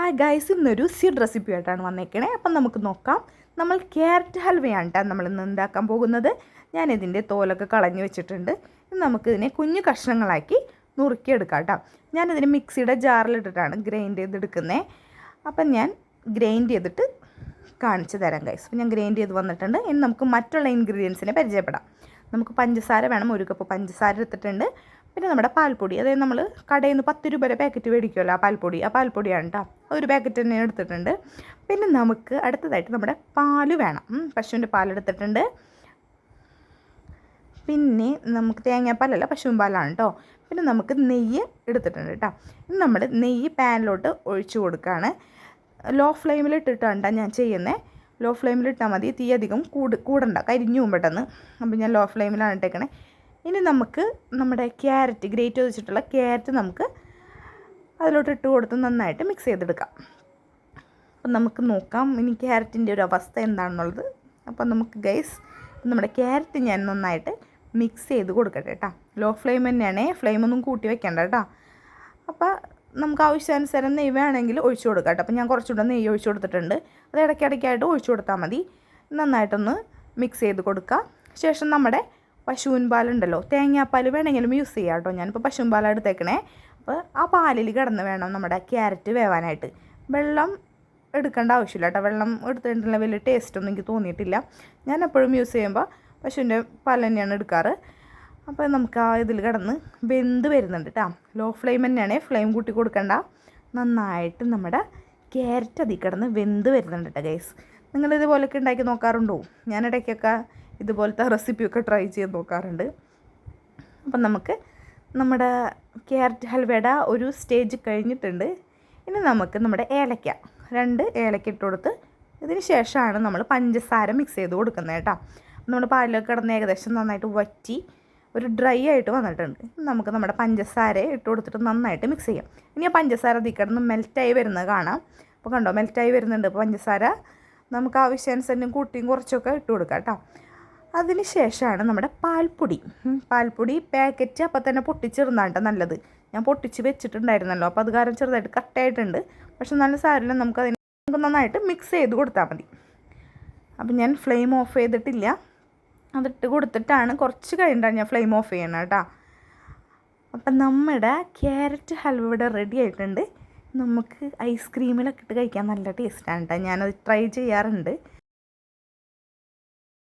ആ ഗൈസ് ഇന്നൊരു seed recipe ആയിട്ടാണ് വന്നേക്കണേ. അപ്പം നമുക്ക് നോക്കാം. നമ്മൾ ക്യാരറ്റ് ഹൽവയാണ് കേട്ടോ നമ്മൾ ഇന്ന് ഉണ്ടാക്കാൻ പോകുന്നത്. ഞാനിതിന്റെ തോലൊക്കെ കളഞ്ഞു വെച്ചിട്ടുണ്ട്. നമുക്കിതിനെ കുഞ്ഞു കഷ്ണങ്ങളാക്കി നുറുക്കിയെടുക്കാം കേട്ടോ ഞാനിതിന് മിക്സിയുടെ ജാറിലിട്ടിട്ടാണ് ഗ്രൈൻഡ് ചെയ്തെടുക്കുന്നത് അപ്പം ഞാൻ ഗ്രൈൻഡ് ചെയ്തിട്ട് കാണിച്ചു തരാം ഗൈസ് അപ്പം ഞാൻ ഗ്രൈൻഡ് ചെയ്ത് വന്നിട്ടുണ്ട്. ഇനി നമുക്ക് മറ്റുള്ള ഇൻഗ്രീഡിയൻസിനെ പരിചയപ്പെടാം. നമുക്ക് പഞ്ചസാര വേണം. ഒരു കപ്പ് പഞ്ചസാര എടുത്തിട്ടുണ്ട്. പിന്നെ നമ്മുടെ പാൽപ്പൊടി അതായത് നമ്മൾ കടയിൽ നിന്ന് പത്ത് രൂപയുടെ പാക്കറ്റ് മേടിക്കുമല്ലോ ആ പാൽപ്പൊടി. ആ പാൽപ്പൊടിയാണ് കേട്ടോ ഒരു പാക്കറ്റ് തന്നെ എടുത്തിട്ടുണ്ട്. പിന്നെ നമുക്ക് അടുത്തതായിട്ട് നമ്മുടെ പാൽ വേണം. പശുവിന്റെ പാലെടുത്തിട്ടുണ്ട് പിന്നെ നമുക്ക് തേങ്ങാപ്പാലല്ല പശുവിൻ പാലാണ് കേട്ടോ പിന്നെ നമുക്ക് നെയ്യ് എടുത്തിട്ടുണ്ട് കേട്ടോ ഇനി നമ്മൾ നെയ്യ് പാനിലോട്ട് ഒഴിച്ചു കൊടുക്കുകയാണ് ലോ ഫ്ലെയിമിലിട്ടിട്ടാണ് ഞാൻ ചെയ്യുന്നത് ലോ ഫ്ലെയിമിലിട്ടാൽ മതി. തീ അധികം കൂട് കൂടണ്ട. കരിഞ്ഞു പെട്ടെന്ന്. അപ്പോൾ ഞാൻ ലോ ഫ്ലെയിമിലാണ് ഇട്ടേക്കണേ. ഇനി നമുക്ക് നമ്മുടെ ക്യാരറ്റ് ഗ്രേറ്റ് വെച്ചിട്ടുള്ള ക്യാരറ്റ് നമുക്ക് അതിലോട്ട് ഇട്ട് കൊടുത്ത് നന്നായിട്ട് മിക്സ് ചെയ്തെടുക്കാം. അപ്പം നമുക്ക് നോക്കാം ഇനി ക്യാരറ്റിന്റെ ഒരു അവസ്ഥ എന്താണെന്നുള്ളത്. അപ്പം നമുക്ക് ഗൈസ് നമ്മുടെ ക്യാരറ്റ് ഞാൻ നന്നായിട്ട് മിക്സ് ചെയ്ത് കൊടുക്കട്ടെ കേട്ടോ ലോ ഫ്ലെയിം തന്നെയാണേ ഫ്ലെയിമൊന്നും കൂട്ടി വെക്കേണ്ട കേട്ടോ അപ്പോൾ നമുക്ക് ആവശ്യാനുസരണം നെയ്യ് വേണമെങ്കിൽ ഒഴിച്ചു കൊടുക്കാം കേട്ടോ അപ്പോൾ ഞാൻ കുറച്ചുകൂടെ നെയ്യ് ഒഴിച്ചു കൊടുത്തിട്ടുണ്ട്. അത് ഇടയ്ക്കിടയ്ക്കായിട്ട് ഒഴിച്ചു കൊടുത്താൽ മതി. നന്നായിട്ടൊന്ന് മിക്സ് ചെയ്ത് കൊടുക്കുക ശേഷം നമ്മുടെ പശുവിൻ പാലുണ്ടല്ലോ. തേങ്ങാപ്പാൽ വേണമെങ്കിലും യൂസ് ചെയ്യാം കേട്ടോ. ഞാനിപ്പോൾ പശുവിൻ പാലാണ് എടുത്തേക്കണേ. അപ്പോൾ ആ പാലിൽ കിടന്ന് വേണം നമ്മുടെ ക്യാരറ്റ് വേവാനായിട്ട്. വെള്ളം എടുക്കേണ്ട ആവശ്യമില്ല കേട്ടോ. വെള്ളം എടുത്തിട്ടുള്ള വലിയ ടേസ്റ്റ് ഒന്നും എനിക്ക് തോന്നിയിട്ടില്ല. ഞാൻ എപ്പോഴും യൂസ് ചെയ്യുമ്പോൾ പശുവിന്റെ പാൽ തന്നെയാണ് എടുക്കാറ്. അപ്പോൾ നമുക്ക് ആ ഇതിൽ കിടന്ന് വെന്ത് വരുന്നുണ്ട് കേട്ടോ. ലോ ഫ്ലെയിം തന്നെയാണ്. ഫ്ലെയിം കൂട്ടി കൊടുക്കണ്ട. നന്നായിട്ട് നമ്മുടെ ക്യാരറ്റ് അതിൽ കിടന്ന് വെന്ത് വരുന്നുണ്ട് കേട്ടോ ഗൈസ് നിങ്ങൾ ഇതുപോലൊക്കെ ഉണ്ടാക്കി നോക്കാറുണ്ടോ? ഞാൻ ഇടയ്ക്കൊക്കെ ഇതുപോലത്തെ റെസിപ്പിയൊക്കെ ട്രൈ ചെയ്ത് നോക്കാറുണ്ട്. അപ്പം നമുക്ക് നമ്മുടെ ക്യാരറ്റ് ഹൽവയുടെ ഒരു സ്റ്റേജ് കഴിഞ്ഞിട്ടുണ്ട്. ഇനി നമുക്ക് നമ്മുടെ ഏലക്ക. രണ്ട് ഏലക്ക ഇട്ട് കൊടുത്ത് ഇതിന് ശേഷമാണ് നമ്മൾ പഞ്ചസാര മിക്സ് ചെയ്ത് കൊടുക്കുന്നത് കേട്ടോ. നമ്മുടെ പാലിലൊക്കെ കിടന്ന് ഏകദേശം നന്നായിട്ട് വറ്റി ഒരു ഡ്രൈ ആയിട്ട് വന്നിട്ടുണ്ട്. നമുക്ക് നമ്മുടെ പഞ്ചസാര ഇട്ട് കൊടുത്തിട്ട് നന്നായിട്ട് മിക്സ് ചെയ്യാം. ഇനി ആ പഞ്ചസാര അതിൽ കിടന്ന് മെൽറ്റായി വരുന്നത് കാണാം. അപ്പോൾ കണ്ടോ മെൽറ്റായി വരുന്നുണ്ട്. പഞ്ചസാര നമുക്ക് ആവശ്യാനുസരണം കൂട്ടിയും കുറച്ചൊക്കെ ഇട്ട് കൊടുക്കാം കേട്ടോ. അതിന് ശേഷമാണ് നമ്മുടെ പാൽപ്പൊടി. പാൽപ്പൊടി പാക്കറ്റ് അപ്പം തന്നെ പൊട്ടിച്ചിരുന്നാണ് കേട്ടോ നല്ലത്. ഞാൻ പൊട്ടിച്ച് വെച്ചിട്ടുണ്ടായിരുന്നല്ലോ അപ്പോൾ അത് കാരണം ചെറുതായിട്ട് കട്ടായിട്ടുണ്ട് പക്ഷെ നല്ല സാരമില്ല നമുക്ക് അതിന് നമുക്ക് നന്നായിട്ട് മിക്സ് ചെയ്ത് കൊടുത്താൽ മതി. അപ്പം ഞാൻ ഫ്ലെയിം ഓഫ് ചെയ്തിട്ടില്ല. അതിട്ട് കൊടുത്തിട്ടാണ് കുറച്ച് കഴിഞ്ഞിട്ടാണ് ഞാൻ ഫ്ലെയിം ഓഫ് ചെയ്യണം കേട്ടോ അപ്പം നമ്മുടെ ക്യാരറ്റ് ഹൽവ ഇവിടെ റെഡി ആയിട്ടുണ്ട്. നമുക്ക് ഐസ്ക്രീമിലൊക്കെ ഇട്ട് കഴിക്കാൻ നല്ല ടേസ്റ്റാണ് കേട്ടോ ഞാനത് ട്രൈ ചെയ്യാറുണ്ട്.